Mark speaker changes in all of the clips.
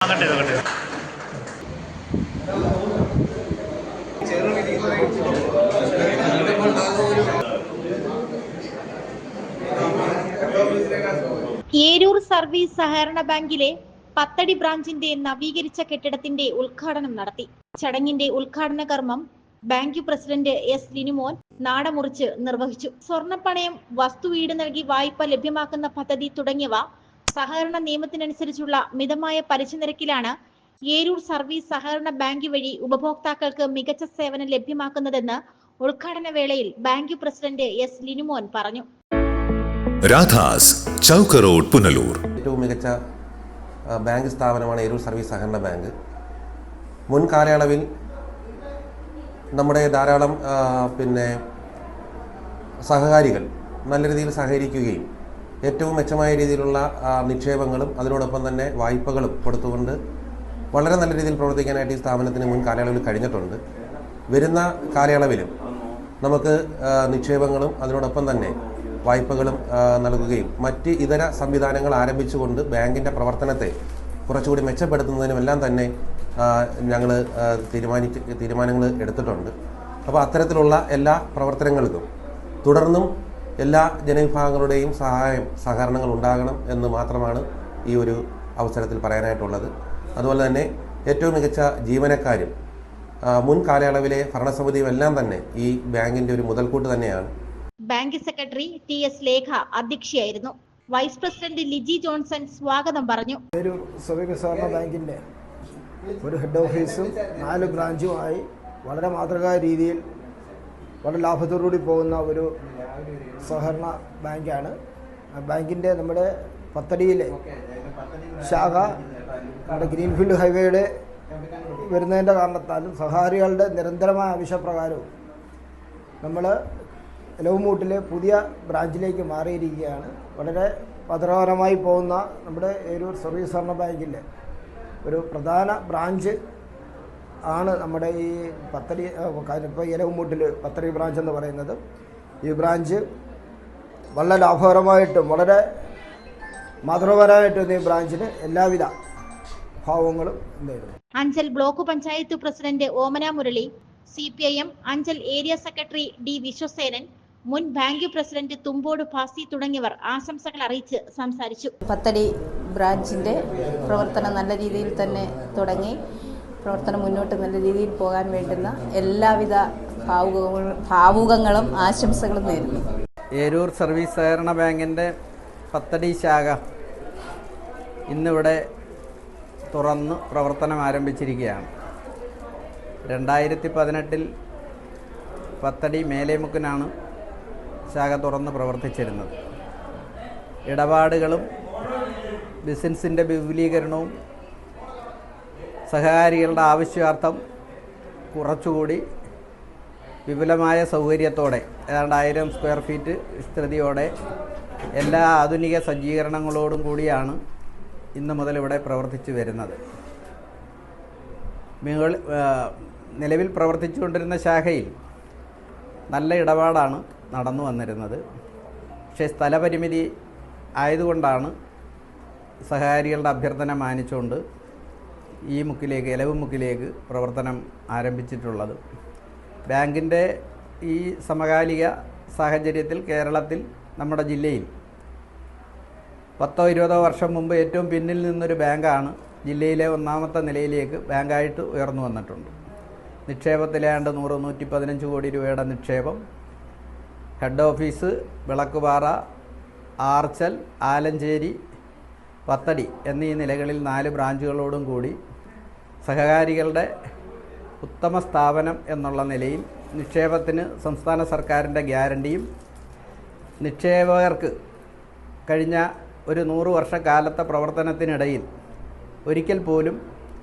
Speaker 1: Cut ചെയ്തു
Speaker 2: Eroor service സഹകരണ ബാങ്കിലെ പത്തടി ബ്രാഞ്ചിന്റെ നവീകരിച്ച കെട്ടിടത്തിന്റെ ഉദ്ഘാടനം നടത്തി. ചടങ്ങിന്റെ ഉദ്ഘാടന കർമ്മം ബാങ്ക് പ്രസിഡന്റ് എസ് ലിനുമോൻ നാടമുറിച്ച് നിർവഹിച്ചു. സ്വർണപ്പണയം വസ്തുവീട് നൽകി വായ്പ ലഭ്യമാക്കുന്ന പദ്ധതി തുടങ്ങിയവ സഹകരണ നിയമത്തിനനുസരിച്ചുള്ള മിതമായ പലിശ നിരക്കിലാണ് ഏരൂർ സർവീസ് സഹകരണ ബാങ്ക് വഴി ഉപഭോക്താക്കൾക്ക് മികച്ച സേവനം ലഭ്യമാക്കുന്നതെന്ന് ഉദ്ഘാടന വേളയിൽ ബാങ്ക് പ്രസിഡന്റ് എസ് ലിനുമോൻ പറഞ്ഞു.
Speaker 3: രാധാസ് ചൗക്ക് റോഡ് പുനലൂർ.
Speaker 4: ഏറ്റവും മികച്ച ബാങ്ക് സ്ഥാപനമാണ് ഏരൂർ സർവീസ് സഹകരണ ബാങ്ക്. മുൻ കാലയളവിൽ നമ്മുടെ ധാരാളം പിന്നെ സഹകാരികൾ നല്ല രീതിയിൽ സഹകരിക്കുകയും ഏറ്റവും മെച്ചമായ രീതിയിലുള്ള നിക്ഷേപങ്ങളും അതിനോടൊപ്പം തന്നെ വായ്പകളും കൊടുത്തുകൊണ്ട് വളരെ നല്ല രീതിയിൽ പ്രവർത്തിക്കാനായിട്ട് ഈ സ്ഥാപനത്തിന് മുൻ കാലയളവിൽ കഴിഞ്ഞിട്ടുണ്ട്. വരുന്ന കാലയളവിലും നമുക്ക് നിക്ഷേപങ്ങളും അതിനോടൊപ്പം തന്നെ വായ്പകളും നൽകുകയും മറ്റ് ഇതര സംവിധാനങ്ങൾ ആരംഭിച്ചുകൊണ്ട് ബാങ്കിന്റെ പ്രവർത്തനത്തെ കുറച്ചുകൂടി മെച്ചപ്പെടുത്തുന്നതിനുമെല്ലാം തന്നെ ഞങ്ങൾ തീരുമാനിച്ച് തീരുമാനങ്ങൾ എടുത്തിട്ടുണ്ട്. അപ്പോൾ അത്തരത്തിലുള്ള എല്ലാ പ്രവർത്തനങ്ങൾക്കും തുടർന്നും എല്ലാ ജനവിഭാഗങ്ങളുടെയും സഹായം സഹകരണങ്ങൾ ഉണ്ടാകണം എന്ന് മാത്രമാണ് ഈ ഒരു അവസരത്തിൽ പറയാനായിട്ടുള്ളത്. അതുപോലെ തന്നെ ഏറ്റവും മികച്ച ജീവനക്കാരും മുൻ കാലയളവിലെ ഭരണസമിതിയും എല്ലാം തന്നെ ഈ ബാങ്കിന്റെ ഒരു മുതൽക്കൂട്ട് തന്നെയാണ്.
Speaker 2: Bank secretary T S Lekha അധ്യക്ഷയായിരുന്നു. Vice president Liji Johnson സ്വാഗതം പറഞ്ഞു.
Speaker 5: ഒരു ബാങ്കിന്റെ ഒരു ഹെഡ് ഓഫീസും നാല് ബ്രാഞ്ചുമായി വളരെ മാതൃകാ രീതിയിൽ വളരെ ലാഭത്തോടുകൂടി പോകുന്ന ഒരു സഹകരണ ബാങ്കാണ്. ബാങ്കിന്റെ നമ്മുടെ പത്തടിയിലെ ശാഖ നമ്മുടെ ഗ്രീൻഫീൽഡ് ഹൈവേയുടെ വരുന്നതിന്റെ കാരണത്താലും സഹകാരികളുടെ നിരന്തരമായ ആവശ്യപ്രകാരവും നമ്മൾ ലവ്മൂട്ടിലെ പുതിയ ബ്രാഞ്ചിലേക്ക് മാറിയിരിക്കുകയാണ്. വളരെ ഭദ്രകരമായി പോകുന്ന നമ്മുടെ ഏരൂർ സർവീസ് സഹകരണ ബാങ്കിന്റെ ഒരു പ്രധാന ബ്രാഞ്ച് ആണ് നമ്മുടെ ഈ പത്തടി ഇപ്പോൾ ഇലവുമൂട്ടിൽ പത്തടി ബ്രാഞ്ച് എന്ന് പറയുന്നത്. ഈ ബ്രാഞ്ച് വളരെ ലാഭകരമായിട്ടും വളരെ മാതൃപരമായിട്ടും ഈ ബ്രാഞ്ചിന് എല്ലാവിധ ഭാവങ്ങളും
Speaker 2: Anchal block panchayat president Omana Murali C P I M Anchal area secretary D Viswasenan മുൻ ബാങ്ക് പ്രസിഡന്റ് തുമ്പോട് ഫാസി തുടങ്ങിയവർ ആശംസകൾ അറിയിച്ച് സംസാരിച്ചു.
Speaker 6: പത്തടി ബ്രാഞ്ചിന്റെ പ്രവർത്തനം നല്ല രീതിയിൽ തന്നെ തുടങ്ങി. പ്രവർത്തനം മുന്നോട്ട് നല്ല രീതിയിൽ പോകാൻ വേണ്ടുന്ന എല്ലാവിധ ഭാവുകങ്ങളും ആശംസകളും നേരുന്നു.
Speaker 7: ഏരൂർ സർവീസ് സഹകരണ ബാങ്കിന്റെ പത്തടി ശാഖ ഇന്നിവിടെ തുറന്ന് പ്രവർത്തനം ആരംഭിച്ചിരിക്കുകയാണ്. രണ്ടായിരത്തി പതിനെട്ടിൽ പത്തടി മേലേമുക്കിനാണ് ശാഖ തുറന്ന് പ്രവർത്തിച്ചിരുന്നത്. ഇടപാടുകളും ബിസിനസ്സിന്റെ വിപുലീകരണവും സഹകാരികളുടെ ആവശ്യാർത്ഥം കുറച്ചുകൂടി വിപുലമായ സൗകര്യത്തോടെ ഏതാണ്ട് ആയിരം സ്ക്വയർ ഫീറ്റ് വിസ്തൃതിയോടെ എല്ലാ ആധുനിക സജ്ജീകരണങ്ങളോടും കൂടിയാണ് ഇന്ന് മുതൽ ഇവിടെ പ്രവർത്തിച്ചു വരുന്നത്. മികൾ നിലവിൽ പ്രവർത്തിച്ചുകൊണ്ടിരുന്ന ശാഖയിൽ നല്ല ഇടപാടാണ് നടന്നു വന്നിരുന്നത്. പക്ഷേ സ്ഥലപരിമിതി ആയതുകൊണ്ടാണ് സഹകാരികളുടെ അഭ്യർത്ഥന മാനിച്ചുകൊണ്ട് ഈ മുക്കിലേക്ക് ഇലവ് മുക്കിലേക്ക് പ്രവർത്തനം ആരംഭിച്ചിട്ടുള്ളത്. ബാങ്കിന്റെ ഈ സമകാലിക സാഹചര്യത്തിൽ കേരളത്തിൽ നമ്മുടെ ജില്ലയിൽ പത്തോ ഇരുപതോ വർഷം മുമ്പ് ഏറ്റവും പിന്നിൽ നിന്നൊരു ബാങ്കാണ് ജില്ലയിലെ ഒന്നാമത്തെ നിലയിലേക്ക് ബാങ്കായിട്ട് ഉയർന്നു വന്നിട്ടുണ്ട്. നിക്ഷേപത്തിലാണ്ട് നൂറ് നൂറ്റി പതിനഞ്ച് കോടി രൂപയുടെ നിക്ഷേപം. ഹെഡ് ഓഫീസ് വിളക്കുപാറ ആർച്ചൽ ആലഞ്ചേരി പത്തടി എന്നീ നിലകളിൽ നാല് ബ്രാഞ്ചുകളോടും കൂടി സഹകാരികളുടെ ഉത്തമ സ്ഥാപനം എന്നുള്ള നിലയിൽ നിക്ഷേപത്തിന് സംസ്ഥാന സർക്കാരിന്റെ ഗ്യാരണ്ടിയും നിക്ഷേപകർക്ക് കഴിഞ്ഞ ഒരു നൂറ് വർഷക്കാലത്തെ പ്രവർത്തനത്തിനിടയിൽ ഒരിക്കൽ പോലും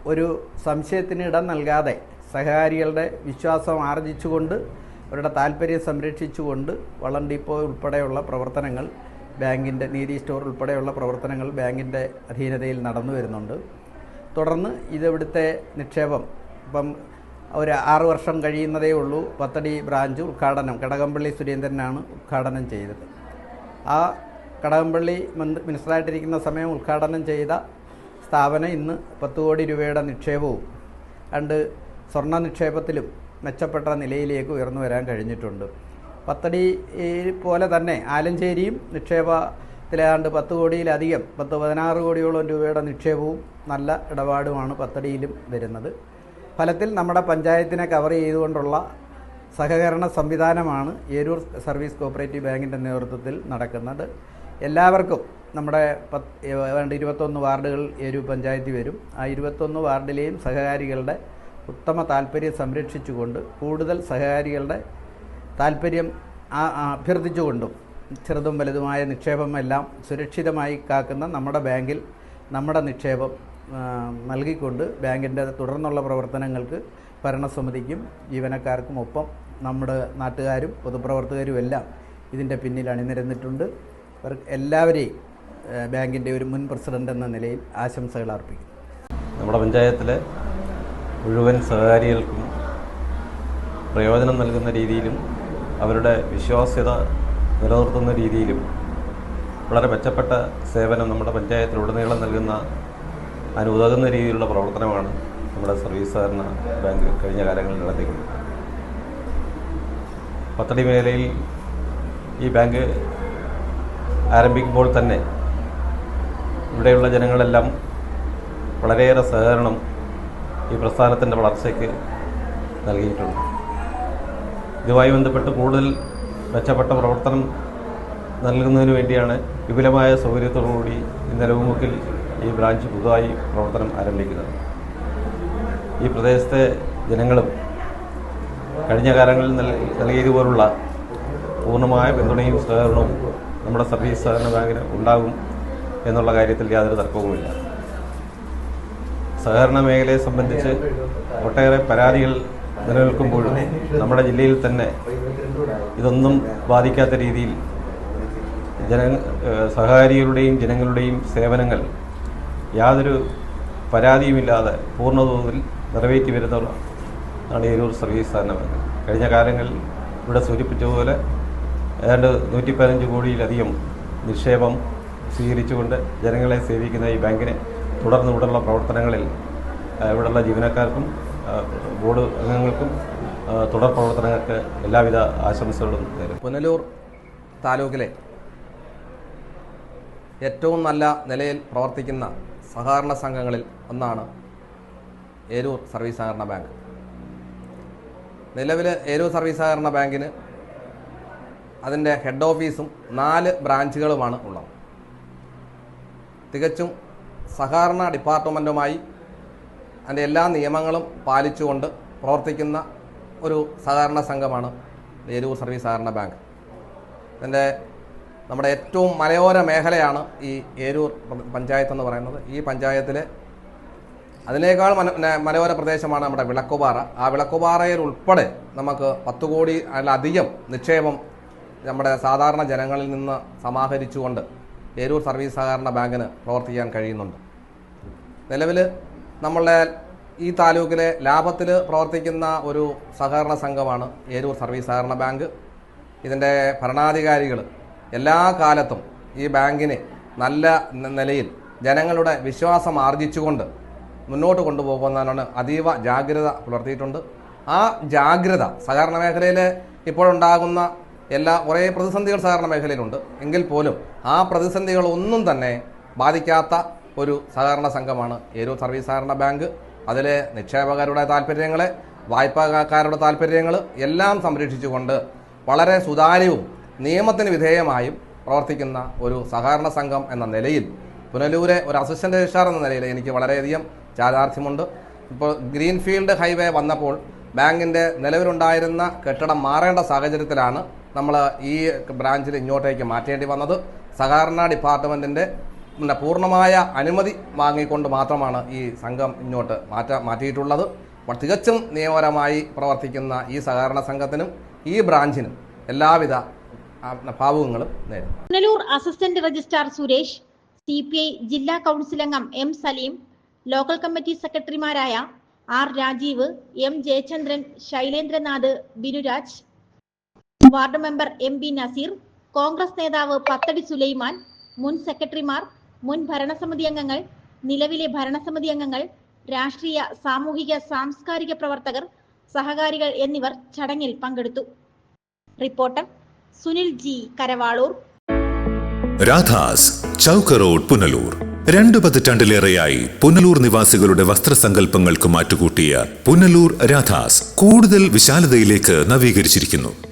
Speaker 7: ഒരു സംശയത്തിന് ഇടം നൽകാതെ സഹകാരികളുടെ വിശ്വാസം ആർജിച്ചുകൊണ്ട് അവരുടെ താല്പര്യം സംരക്ഷിച്ചുകൊണ്ട് വള്ളം ഡിപ്പോ ഉൾപ്പെടെയുള്ള പ്രവർത്തനങ്ങൾ ബാങ്കിന്റെ നീതി സ്റ്റോർ ഉൾപ്പെടെയുള്ള പ്രവർത്തനങ്ങൾ ബാങ്കിന്റെ അധീനതയിൽ നടന്നു വരുന്നുണ്ട്. തുടർന്ന് ഇതിവിടുത്തെ നിക്ഷേപം? ഇപ്പം ഒരു ആറ് വർഷം കഴിയുന്നതേ ഉള്ളൂ. പത്തടി ബ്രാഞ്ച് ഉദ്ഘാടനം കടകംപള്ളി സുരേന്ദ്രനാണ് ഉദ്ഘാടനം ചെയ്തത്. ആ കടകംപള്ളി മന്ത്രി മിനിസ്റ്ററായിട്ടിരിക്കുന്ന സമയം ഉദ്ഘാടനം ചെയ്ത സ്ഥാപനം ഇന്ന് പത്ത് കോടി രൂപയുടെ നിക്ഷേപവും രണ്ട് സ്വർണ നിക്ഷേപത്തിലും മെച്ചപ്പെട്ട നിലയിലേക്ക് ഉയർന്നു വരാൻ കഴിഞ്ഞിട്ടുണ്ട്. പത്തടി പോലെ തന്നെ ആലഞ്ചേരിയും നിക്ഷേപത്തിലേതാണ്ട് പത്ത് കോടിയിലധികം പത്ത് പതിനാറ് കോടിയോളം രൂപയുടെ നിക്ഷേപവും നല്ല ഇടപാടുമാണ് പത്തടിയിലും വരുന്നത്. ഫലത്തിൽ നമ്മുടെ പഞ്ചായത്തിനെ കവർ ചെയ്തുകൊണ്ടുള്ള സഹകരണ സംവിധാനമാണ് ഏരൂർ സർവീസ് കോപ്പറേറ്റീവ് ബാങ്കിന്റെ നേതൃത്വത്തിൽ നടക്കുന്നത്. എല്ലാവർക്കും നമ്മുടെ പത്ത് ഏതാണ്ട് ഇരുപത്തൊന്ന് വാർഡുകൾ ഏരൂർ പഞ്ചായത്തിൽ വരും. ആ ഇരുപത്തൊന്ന് വാർഡിലെയും സഹകാരികളുടെ ഉത്തമ താല്പര്യം സംരക്ഷിച്ചുകൊണ്ട് കൂടുതൽ സഹകാരികളുടെ താല്പര്യം അഭ്യർത്ഥിച്ചുകൊണ്ടും ചെറുതും വലുതുമായ നിക്ഷേപമെല്ലാം സുരക്ഷിതമായി കാക്കുന്ന നമ്മുടെ ബാങ്കിൽ നമ്മുടെ നിക്ഷേപം നൽകിക്കൊണ്ട് ബാങ്കിന്റെ തുടർന്നുള്ള പ്രവർത്തനങ്ങൾക്ക് ഭരണസമിതിക്കും ജീവനക്കാർക്കും ഒപ്പം നമ്മുടെ നാട്ടുകാരും പൊതുപ്രവർത്തകരും എല്ലാം ഇതിന്റെ പിന്നിൽ അണിനിരന്നിട്ടുണ്ട്. എല്ലാവരെയും ബാങ്കിന്റെ ഒരു മുൻ പ്രസിഡന്റ് എന്ന നിലയിൽ ആശംസകൾ അർപ്പിക്കുന്നു.
Speaker 1: നമ്മുടെ പഞ്ചായത്തിലെ മുഴുവൻ സഹകാരികൾക്കും പ്രയോജനം നൽകുന്ന രീതിയിലും അവരുടെ വിശ്വാസ്യത നിലനിർത്തുന്ന രീതിയിലും വളരെ മെച്ചപ്പെട്ട സേവനം നമ്മുടെ പഞ്ചായത്തിലുടനീളം നൽകുന്ന അതിനുതകുന്ന രീതിയിലുള്ള പ്രവർത്തനമാണ് നമ്മുടെ സർവീസ് സഹകരണ ബാങ്ക് കഴിഞ്ഞ കാലങ്ങളിൽ നടത്തിക്കൊണ്ട് പത്തടി മേഖലയിൽ ഈ ബാങ്ക് ആരംഭിക്കുമ്പോൾ തന്നെ ഇവിടെയുള്ള ജനങ്ങളെല്ലാം വളരെയേറെ സഹകരണം ഈ പ്രസ്ഥാനത്തിന്റെ വളർച്ചയ്ക്ക് നൽകിയിട്ടുണ്ട്. ഇതുമായി ബന്ധപ്പെട്ട് കൂടുതൽ മെച്ചപ്പെട്ട പ്രവർത്തനം നൽകുന്നതിന് വേണ്ടിയാണ് വിപുലമായ സൗകര്യത്തോടുകൂടി മുമ്പിൽ ഈ ബ്രാഞ്ച് പുതുതായി പ്രവർത്തനം ആരംഭിക്കുന്നത്. ഈ പ്രദേശത്തെ ജനങ്ങളും കഴിഞ്ഞ കാലങ്ങളിൽ നൽ- നൽകിയതുപോലുള്ള പൂർണമായ പിന്തുണയും സഹകരണവും നമ്മുടെ സർവീസ് സഹകരണ ബാങ്കിന് ഉണ്ടാകും എന്നുള്ള കാര്യത്തിൽ യാതൊരു തർക്കവുമില്ല. സഹകരണ മേഖലയെ സംബന്ധിച്ച് ഒട്ടേറെ പരാതികൾ നിലനിൽക്കുമ്പോഴും നമ്മുടെ ജില്ലയിൽ തന്നെ ഇതൊന്നും ബാധിക്കാത്ത രീതിയിൽ ജന സഹകാരികളുടെയും ജനങ്ങളുടെയും സേവനങ്ങൾ യാതൊരു പരാതിയുമില്ലാതെ പൂർണതോതിൽ നിറവേറ്റി വരുന്നതാണ് ഏരൂർ സർവീസ് സഹകരണ കഴിഞ്ഞ കാലങ്ങളിൽ ഇവിടെ സൂചിപ്പിച്ചതുപോലെ ഏതാണ്ട് നൂറ്റി പതിനഞ്ച് കോടിയിലധികം നിക്ഷേപം സ്വീകരിച്ചുകൊണ്ട് ജനങ്ങളെ സേവിക്കുന്ന ഈ ബാങ്കിനെ തുടർന്ന് ഇവിടെയുള്ള പ്രവർത്തനങ്ങളിൽ ഇവിടെയുള്ള ജീവനക്കാർക്കും ബോർഡ് അംഗങ്ങൾക്കും തുടർ പ്രവർത്തനങ്ങൾക്ക് എല്ലാവിധ ആശംസകളും നേരും
Speaker 8: പുനലൂർ താലൂക്കിലെ ഏറ്റവും നല്ല നിലയിൽ പ്രവർത്തിക്കുന്ന സഹകരണ സംഘങ്ങളിൽ ഒന്നാണ് ഏരൂർ സർവീസ് സഹകരണ ബാങ്ക്. നിലവിൽ ഏരൂർ സർവീസ് സഹകരണ ബാങ്കിന് അതിന്റെ ഹെഡ് ഓഫീസും നാല് ബ്രാഞ്ചുകളുമാണ് ഉള്ളത്. തികച്ചും സഹകരണ ഡിപ്പാർട്ട്മെന്റുമായി അതിന്റെ എല്ലാ നിയമങ്ങളും പാലിച്ചുകൊണ്ട് പ്രവർത്തിക്കുന്ന ഒരു സഹകരണ സംഘമാണ് ഏരൂർ സർവീസ് സഹകരണ ബാങ്ക്. ഇതിന്റെ നമ്മുടെ ഏറ്റവും മലയോര മേഖലയാണ് ഈ ഏരൂർ പഞ്ചായത്ത് എന്ന് പറയുന്നത്. ഈ പഞ്ചായത്തിലെ അതിനേക്കാൾ മലയോര പ്രദേശമാണ് നമ്മുടെ വിളക്കുപാറ. ആ വിളക്കുപാറയിൽ ഉൾപ്പെടെ നമുക്ക് പത്ത് കോടി അധികം നിക്ഷേപം നമ്മുടെ സാധാരണ ജനങ്ങളിൽ നിന്ന് സമാഹരിച്ചുകൊണ്ട് ഏരൂർ സർവീസ് സഹകരണ ബാങ്കിന് പ്രവർത്തിക്കാൻ കഴിയുന്നുണ്ട്. നിലവിൽ നമ്മളുടെ ഈ താലൂക്കിലെ ലാഭത്തിൽ പ്രവർത്തിക്കുന്ന ഒരു സഹകരണ സംഘമാണ് ഏരൂർ സർവീസ് സഹകരണ ബാങ്ക്. ഇതിന്റെ ഭരണാധികാരികൾ എല്ലാ കാലത്തും ഈ ബാങ്കിനെ നല്ല നിലയിൽ ജനങ്ങളുടെ വിശ്വാസം ആർജിച്ചുകൊണ്ട് മുന്നോട്ട് കൊണ്ടുപോകുന്നതിനാണ് അതീവ ജാഗ്രത പുലർത്തിയിട്ടുണ്ട്. ആ ജാഗ്രത സഹകരണ മേഖലയിൽ ഇപ്പോഴുണ്ടാകുന്ന എല്ലാ കുറേ പ്രതിസന്ധികൾ സഹകരണ മേഖലയിലുണ്ട്. എങ്കിൽ പോലും ആ പ്രതിസന്ധികളൊന്നും തന്നെ ബാധിക്കാത്ത ഒരു സഹകരണ സംഘമാണ്. ഏരൂർ സർവീസ് സഹകരണ ബാങ്ക് അതിലെ നിക്ഷേപകരുടെ താല്പര്യങ്ങളെ വായ്പക്കാരുടെ താല്പര്യങ്ങൾ എല്ലാം സംരക്ഷിച്ചുകൊണ്ട് വളരെ സുതാര്യവും നിയമത്തിന് വിധേയമായും പ്രവർത്തിക്കുന്ന ഒരു സഹകരണ സംഘം എന്ന നിലയിൽ പുനലൂരെ ഒരു അസിസ്റ്റന്റ് രജിസ്ട്രാർ എന്ന നിലയിൽ എനിക്ക് വളരെയധികം ചാരാർത്ഥ്യമുണ്ട് ഇപ്പോൾ ഗ്രീൻഫീൽഡ് ഹൈവേ വന്നപ്പോൾ ബാങ്കിന്റെ നിലവിലുണ്ടായിരുന്ന കെട്ടിടം മാറേണ്ട സാഹചര്യത്തിലാണ് നമ്മൾ ഈ ബ്രാഞ്ചിൽ ഇങ്ങോട്ടേക്ക് മാറ്റേണ്ടി വന്നത്. സഹകരണ ഡിപ്പാർട്ട്മെന്റിന്റെ പൂർണമായ അനുമതി വാങ്ങിക്കൊണ്ട് മാത്രമാണ് ഈ സംഘം ഇങ്ങോട്ട് മാറ്റ മാറ്റിയിട്ടുള്ളത്. തികച്ചും നിയമപരമായി പ്രവർത്തിക്കുന്ന ഈ സഹകരണ സംഘത്തിനും ഈ ബ്രാഞ്ചിനും എല്ലാവിധ ഭാവുകങ്ങളും നേരുന്നു.
Speaker 2: Punalur assistant registrar Suresh C P I ജില്ലാ കൗൺസിൽ അംഗം എം സലീം ലോക്കൽ കമ്മിറ്റി സെക്രട്ടറിമാരായ R Rajeev M Jayachandran Shailendranath Binuraj ward member M B Nazeer Congress നേതാവ് പത്തടി സുലൈമാൻ മുൻ സെക്രട്ടറിമാർ മുൻ ഭരണസമിതി അംഗങ്ങൾ നിലവിലെ ഭരണസമിതി അംഗങ്ങൾ രാഷ്ട്രീയ സാമൂഹിക സാംസ്കാരിക പ്രവർത്തകർ സഹകാരികൾ എന്നിവർ ചടങ്ങിൽ പങ്കെടുത്തു. Reporter Sunil G Karavaloor.
Speaker 3: Radhas Chowk road Punalur. രണ്ടു പതിറ്റാണ്ടിലേറെയായി പുനലൂർ നിവാസികളുടെ വസ്ത്രസങ്കല്പങ്ങൾക്ക് മാറ്റുകൂട്ടിയ പുനലൂർ രാധാസ് കൂടുതൽ വിശാലതയിലേക്ക് നവീകരിച്ചിരിക്കുന്നു.